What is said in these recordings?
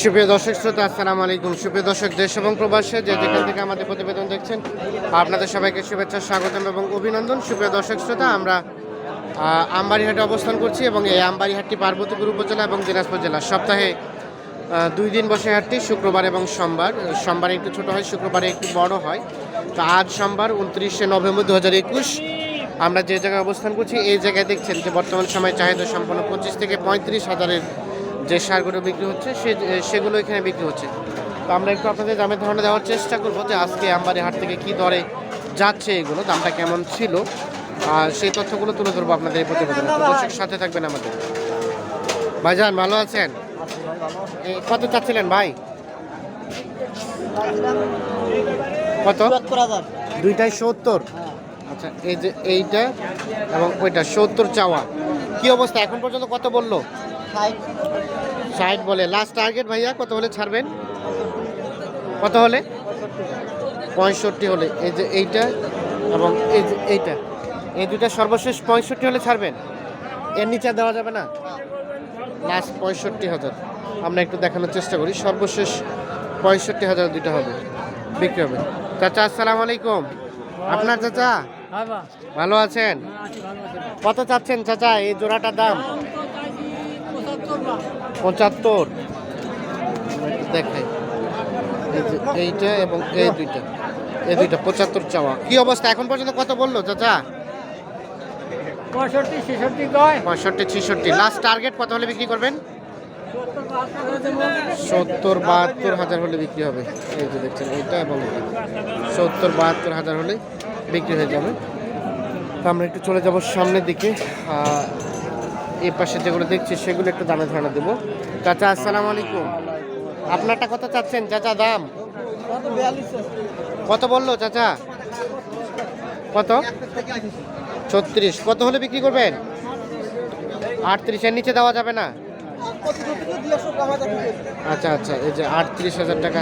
সুপ্রিয় দর্শক শ্রোতা, আসসালামু আলাইকুম। সুপ্রিয় দর্শক, দেশ এবং প্রবাসে যে যেখান থেকে আমাদের প্রতিবেদন দেখছেন, আপনাদের সবাইকে শুভেচ্ছা, স্বাগতম এবং অভিনন্দন। সুপ্রিয় দর্শক শ্রোতা, আমরা আমবাড়িহাটে অবস্থান করছি এবং এই আমবাড়িহাটটি পার্বতীপুর উপজেলা এবং দিনাজপুর জেলা। সপ্তাহে দুই দিন বসে হাটটি শুক্রবার এবং সোমবার। সোমবারে একটু ছোট হয়, শুক্রবারে একটু বড় হয়। তো আজ সোমবার, উনত্রিশে নভেম্বর দু হাজার একুশ। আমরা যে জায়গায় অবস্থান করছি, এই জায়গায় দেখছেন যে বর্তমান সময়ে চাহিদা সম্পন্ন পঁচিশ থেকে পঁয়ত্রিশ হাজারের যে সারগুলো বিক্রি হচ্ছে, সে, সেগুলো এখানে বিক্রি হচ্ছে। তো আমরা একটু আপনাদের দামের ধারণা দেওয়ার চেষ্টা করব যে আজকে আমবাড়ি হাট থেকে কি দরে যাচ্ছে এগুলো, দামটা কেমন ছিল, আর সেই তথ্যগুলো তুলে ধরবো আপনাদের এই প্রতিবেদনে। দর্শক সাথে থাকবেন আমাদের। ভাইজান, ভালো আছেন? কত চাচ্ছিলেন ভাই? কত? দুইটাই সত্তর। আচ্ছা এই যে এইটা এবং ওইটা, সত্তর চাওয়া। কি অবস্থা? এখন পর্যন্ত কত বলল? ষাট বলে। লাস্ট টার্গেট ভাইয়া কত হলে ছাড়বেন? কত হলে? পঁয়ষট্টি হলে। এই যে এইটা এবং এই যে এইটা। এই দুটা সর্বশেষ পঁয়ষট্টি হলে ছাড়বেন। এর নিচে দেওয়া যাবে না। লাস্ট পঁয়ষট্টি হাজার। আমরা একটু দেখানোর চেষ্টা করি। সর্বশেষ পঁয়ষট্টি হাজার দুইটা হবে। বিক্রি হবে। চাচা আসসালামু আলাইকুম। আপনার চাচা? ভালো আছেন? কত চাচ্ছেন চাচা? এই জোড়াটার দাম? পঁচাত্তর। দেখাই। এই এইটা এবং এই দুইটা। এই দুইটা পঁচাত্তর চাওয়া। কি অবস্থা? এখন পর্যন্ত কত বলল চাচা? পঁয়ষট্টি ছেষট্টি লাস্ট টার্গেট কত হলে বিক্রি করবেন? সত্তর বাহাত্তর হাজার হলে বিক্রি হবে। এই যে দেখছেন এইটা এবং সত্তর বাহাত্তর হাজার হলে বিক্রি হয়ে যাবে। আমরা একটু চলে যাব সামনের দিকে। এই পাশে যেগুলো দেখছি, সেগুলো একটু দামে ধারণা দেবো। চাচা, আসসালামু আলাইকুম। আপনারটা কত চাচ্ছেন চাচা, দাম? কত বলল চাচা? কত? ছত্রিশ। কত হলে বিক্রি করবেন? আটত্রিশের নিচে দেওয়া যাবে না? আচ্ছা আচ্ছা এই যে আটত্রিশ হাজার টাকা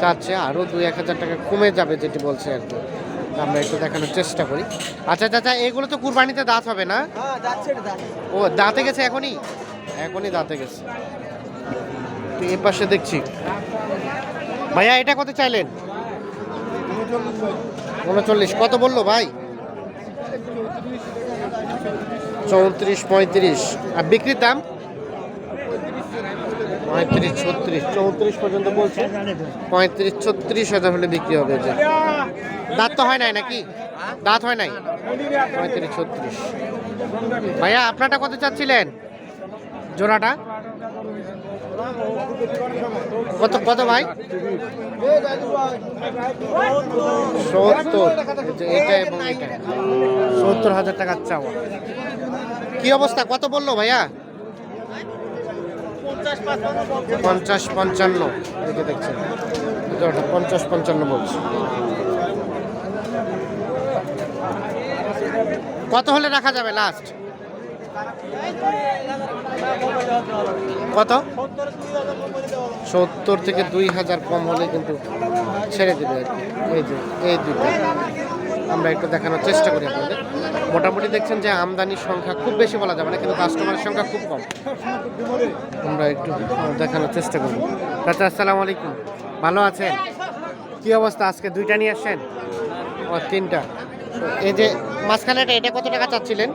চাচ্ছে আরও দুই এক হাজার টাকা কমে যাবে যেটি বলছে আর কি। আমরা একটু দেখানোর চেষ্টা করি। আচ্ছা চাচা এগুলো তো কুরবানিতে দাঁত হবে না? ও দাঁতে গেছে এখনই? এখনই দাঁতে গেছে। তো এ পাশে দেখছি। ভাইয়া এটা কত চাইলেন? উনচল্লিশ। কত বলল ভাই? চৌত্রিশ পঁয়ত্রিশ। আর বিক্রির দাম? পঁয়ত্রিশ ছত্রিশ। চৌত্রিশ পর্যন্ত বলছে? পঁয়ত্রিশ ছত্রিশ হাজার হলে বিক্রি হবে। যে দাঁত তো হয় নাই নাকি? দাঁত হয় নাই? পঁয়ত্রিশ, ছত্রিশ। ভাইয়া, আপনারটা কত চাচ্ছিলেন? জোড়াটা? কত কত ভাই? সত্তর। এটা এবং এটা। সত্তর হাজার টাকার চাওয়া। কি অবস্থা? কত বলল ভাইয়া? পঞ্চাশ, পঞ্চান্ন। যে দেখছেন। পঞ্চাশ, পঞ্চান্ন বলছে। কত হলে রাখা যাবে লাস্ট কত? সত্তর থেকে দুই হাজার কম হলে কিন্তু ছেড়ে দেবে আর কি। এই যে, এই দুইটা। আমরা একটু দেখানোর চেষ্টা করি আপনাদের। মোটামুটি দেখছেন যে আমদানির সংখ্যা খুব বেশি বলা যাবে না, কিন্তু কাস্টমারের সংখ্যা খুব কম। আমরা একটু দেখানোর চেষ্টা করব চাচা, আসসালামু আলাইকুম। ভালো আছেন? কি অবস্থা? আজকে দুইটা নিয়ে আসছেন? ও, তিনটা। এই যে মাঝখানেটা এটা কত টাকা চাচ্ছিলেন?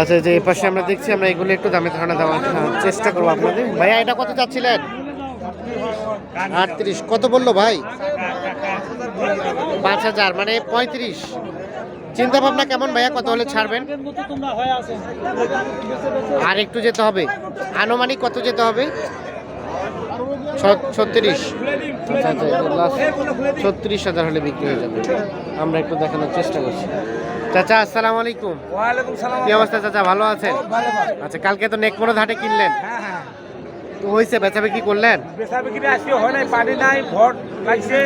আচ্ছা যে এই পাশে আমরা দেখছি আমরা এগুলো একটু দামে ধারণা দেওয়ার চেষ্টা করব আপনাদের। ভাইয়া এটা কত চাচ্ছিলেন? আটত্রিশ। কত বলল ভাই? পাঁচ হাজার মানে পঁয়ত্রিশ। চিন্তা ভাবনা কেমন ভাইয়া? কত হলে ছাড়বেন? আর একটু যেতে হবে। আনুমানিক কত যেতে হবে? ছত্রিশ। আচ্ছা আচ্ছা লাস্ট ছত্রিশ হাজার হলে বিক্রি হয়ে যাবে। আমরা একটু দেখানোর চেষ্টা করছি। চাচা আসসালামু আলাইকুম। কি অবস্থা চাচা ভালো আছেন? আচ্ছা কালকে তো নেকমোড় হাটে কিনলেন। হ্যাঁ হ্যাঁ। হয়েছে বেচা বিক্রি করলেন? বেচা বিক্রি আজকে হয় নাই নাই ভোট লাগছে।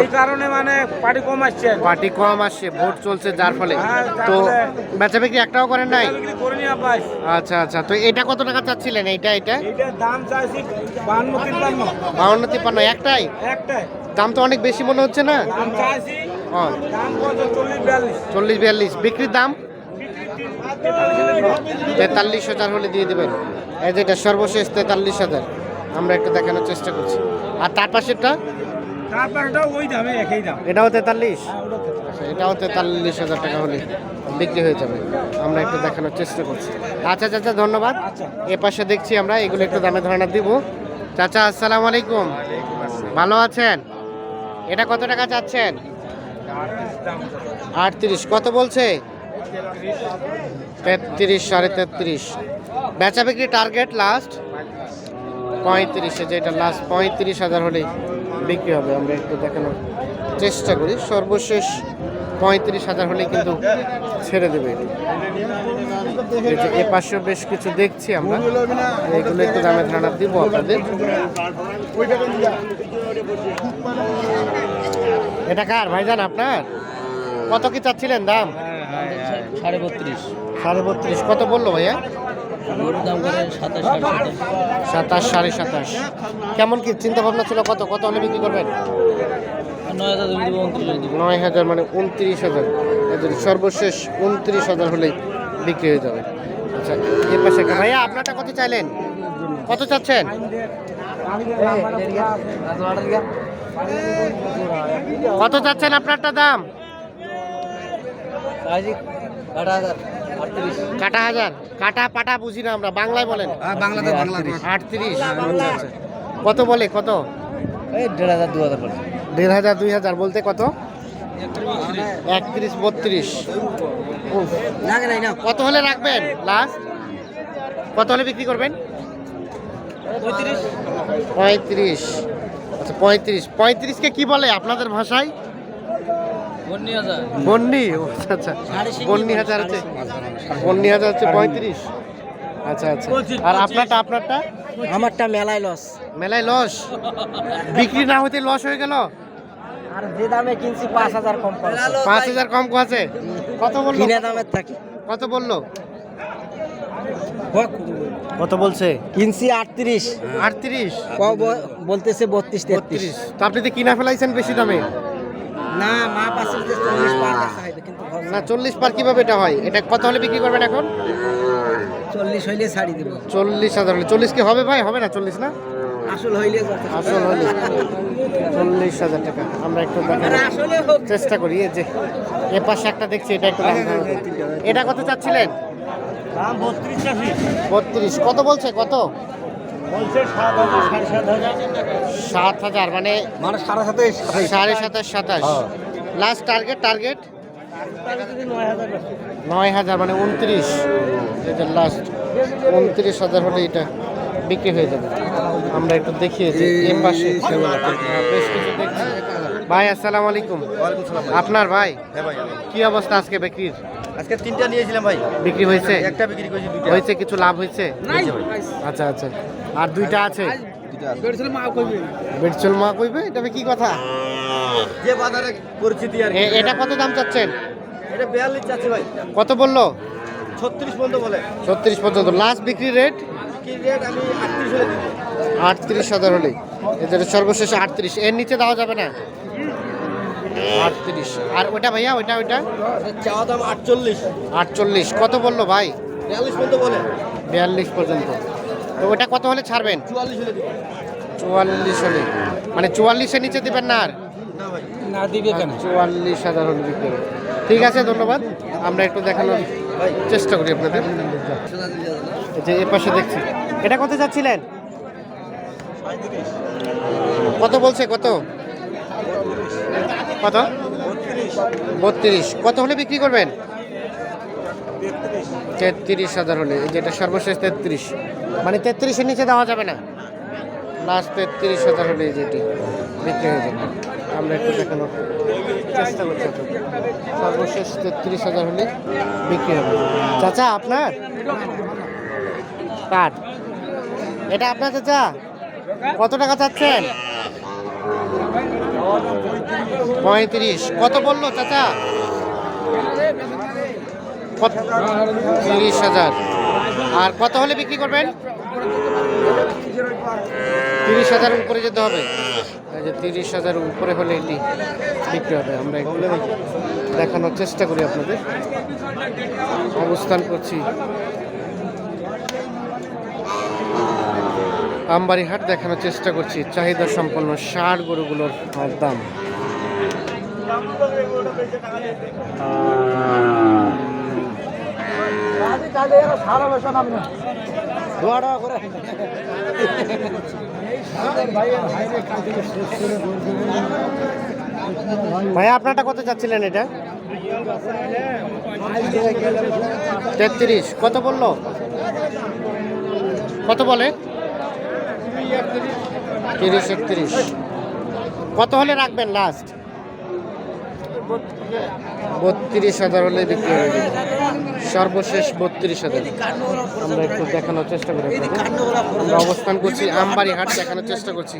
এই কারণে মানে পার্টি কম আসছে। পার্টি কম আসছে ভোট চলছে যার ফলে। হ্যাঁ, তো বেচা বিক্রি একটাও করেন নাই? আচ্ছা আচ্ছা। তো এটা কত টাকা চাচ্ছিলেন এইটা এটা দাম চাইছি বান্ন তিপ্পান্ন। তিপ্পান্ন একটাই? একটাই। দাম তো অনেক বেশি মনে হচ্ছে না? চল্লিশ বিয়াল্লিশ। বিক্রির দাম? তেতাল্লিশ হাজার হলে দিয়ে দেবেন। এই যেটা সর্বশেষ তেতাল্লিশ হাজার। আমরা একটু দেখানোর চেষ্টা করছি। আর তার পাশেরটা? তারপরটা ওই দামে একই দাম। এটাও তেতাল্লিশ? আচ্ছা এটাও তেতাল্লিশ হাজার টাকা হলে বিক্রি হয়ে যাবে। আমরা একটু দেখানোর চেষ্টা করছি। আচ্ছা চাচা ধন্যবাদ। এ পাশে দেখছি আমরা এগুলো একটু দামে ধারণা দিব। চাচা আসসালামু আলাইকুম। ভালো আছেন? এটা কত টাকা চাচ্ছেন? আটত্রিশ। কত বলছে? তেত্রিশ, সাড়ে তেত্রিশ। বেচা বিক্রি টার্গেট লাস্ট পঁয়ত্রিশে, যেটা লাস্ট পঁয়ত্রিশ হাজার হলেই বিক্রি হবে। আমরা একটু দেখানোর চেষ্টা করি। সর্বশেষ পঁয়ত্রিশ হাজার হলেই কিন্তু ছেড়ে দেবে। এ পাশেও বেশ কিছু দেখছি আমরা। এগুলো একটু দামে ধারণা দিব আপনাদের। এটা কার? ভাইজান আপনার? কত কি চাচ্ছিলেন দাম? সাড়ে বত্রিশ। সাড়ে বত্রিশ। কত বলল ভাইয়া? সাতাশ সাড়ে সাতাশ। কেমন কি চিন্তা ভাবনা ছিল কত? কত হলে বিক্রি করবেন? নয় হাজার মানে উনত্রিশ হাজার। সর্বশেষ উনত্রিশ হাজার হলেই বিক্রি হয়ে যাবে। আচ্ছা এ পাশে ভাইয়া আপনারটা কত চাইলেন? কত চাচ্ছেন? কত চাচ্ছেন আপনারটা দাম? কাটা হাজার। কাটা পাটা বুঝি না আমরা বাংলায় বলেন। বাংলাতে আটত্রিশ। আচ্ছা। কত বলে কত? এই দেড় হাজার দু হাজার দেড় হাজার দুই হাজার বলতে কত? একত্রিশ বত্রিশ। উফ, নাই না কত হলে রাখবেন? লাস্ট কত হলে বিক্রি করবেন? পঁয়ত্রিশ। পঁয়ত্রিশ। আচ্ছা পঁয়ত্রিশ। পঁয়ত্রিশকে কি বলে আপনাদের ভাষায়? বন্নি আচ্ছা আচ্ছা। বন্নি হাজার হচ্ছে। বন্নি। হাজার হচ্ছে পঁয়ত্রিশ? আচ্ছা আচ্ছা। আর আপনারটা আপনারটা? আমারটা মেলায় লস। মেলায় লস? বিক্রি না হতে লস হয়ে গেল? আর যে দামে কিনছি পাঁচ হাজার কম পাঁচ হাজার কম আছে। কত বলল? কিনে দামের থাকি। কত বলল? কত বলছে? কিনছি আটত্রিশ। আটত্রিশ। বলতেছে বত্রিশ তেত্রিশ। তো আপনি তো কিনা ফেলাইছেন বেশি দামে? না মা পাশে যে চল্লিশ পার হইবে, কিন্তু না চল্লিশ পার কীভাবে এটা হয়? এটা কত হলে বিক্রি করবেন এখন? চল্লিশ হইলে ছাড়ি দিব। চল্লিশ হাজার হলে। চল্লিশ কি হবে ভাই? হবে না চল্লিশ না? আসল হইলে আসল হলে চল্লিশ হাজার টাকা। আমরা একটু দেখার আসলে হোক। চেষ্টা করি এই যে এ পাশে একটা দেখছি এটা একটু দাম এটা কত চাচ্ছিলেন? দাম বত্রিশ। কত বলছে? কত? সাত হাজার মানে মানে সাড়ে সাতাশ সাতাশ লাস্ট টার্গেট টার্গেট নয় হাজার মানে উনত্রিশ। এটা লাস্ট উনত্রিশ হাজার হলে এটা বিক্রি হয়ে যাবে। আমরা একটু দেখিয়েছি এ পাশে। বেশ কিছু দেখছি। ভাই আসসালামু আলাইকুম। আপনার ভাই? হ্যাঁ ভাই কি অবস্থা আজকে বিক্রির? আজকে তিনটা নিয়েছিলাম ভাই। বিক্রি হয়েছে? একটা বিক্রি করেছি দুইটা। হয়েছে কিছু লাভ হয়েছে? আচ্ছা আচ্ছা। আর দুইটা আছে? বেডচল মা কইবে। এটা কি কথা? যে বাজারে পরিস্থিতি আর এটা কত দাম চাচ্ছেন? এটা বিয়াল্লিশ চাচ্ছে ভাই। কত বলল? ছত্রিশ পর্যন্ত বলে। ছত্রিশ পর্যন্ত। লাস্ট বিক্রি রেট কি রেট আমি আটত্রিশ হলে হাজার হলেই এদের সর্বশেষ আটত্রিশ। এর নিচে দেওয়া যাবে না? আটত্রিশ। আর ওটা ভাইয়া ওইটা ওইটা? চাওয়া দাম আটচল্লিশ। আটচল্লিশ। কত বলল ভাই? বিয়াল্লিশ পর্যন্ত বলে। বিয়াল্লিশ পর্যন্ত। তো ওটা কত হলে ছাড়বেন? চুয়াল্লিশ হলে চুয়াল্লিশ হলে। মানে চুয়াল্লিশের নিচে দিবেন না আর? না ভাই। না দিবে কেন? চুয়াল্লিশ হাজার হলে বিক্রি ঠিক আছে ধন্যবাদ। আমরা একটু দেখানোর চেষ্টা করি আপনাদের। এই যে এ পাশে দেখছি। এটা কত যাচ্ছিলেন কত বলছে কত? কত? বত্রিশ। কত হলে বিক্রি করবেন? তেত্রিশ হাজার হলে যেটা সর্বশেষ তেত্রিশ। মানে তেত্রিশের নিচে দেওয়া যাবে না। লাস্ট তেত্রিশ হাজার হলে যেটি বিক্রি হয়ে যাবে। আমরা একটু দেখানোর চেষ্টা করছি সর্বশেষ তেত্রিশ হাজার হলে বিক্রি হবে। চাচা, আপনার? কাঠ এটা আপনার চাচা? কত টাকা চাচ্ছেন? পঁয়ত্রিশ। কত বলল চাচা? তিরিশ হাজার। আর কত হলে বিক্রি করবেন? তিরিশ হাজার উপরে যেতে হবে। তিরিশ হাজার উপরে হলে এটি বিক্রি হবে। আমরা একটু দেখানোর চেষ্টা করি আপনাদের। অবস্থান করছি। আমবাড়ি হাট দেখানোর চেষ্টা করছি। চাহিদা সম্পন্ন ষাট গরুগুলোর দাম। ভাইয়া আপনারটা কত চাচ্ছিলেন এটা? তেত্রিশ। কত বলল? কত বলে? তিরিশ, একত্রিশ। কত হলে রাখবেন লাস্ট বত্রিশ হাজার হলে বিক্রি যাবে। সর্বশেষ বত্রিশ হাজার। আমরা একটু দেখানোর চেষ্টা করি আমরা অবস্থান করছি আমবাড়ি হাট দেখানোর চেষ্টা করছি।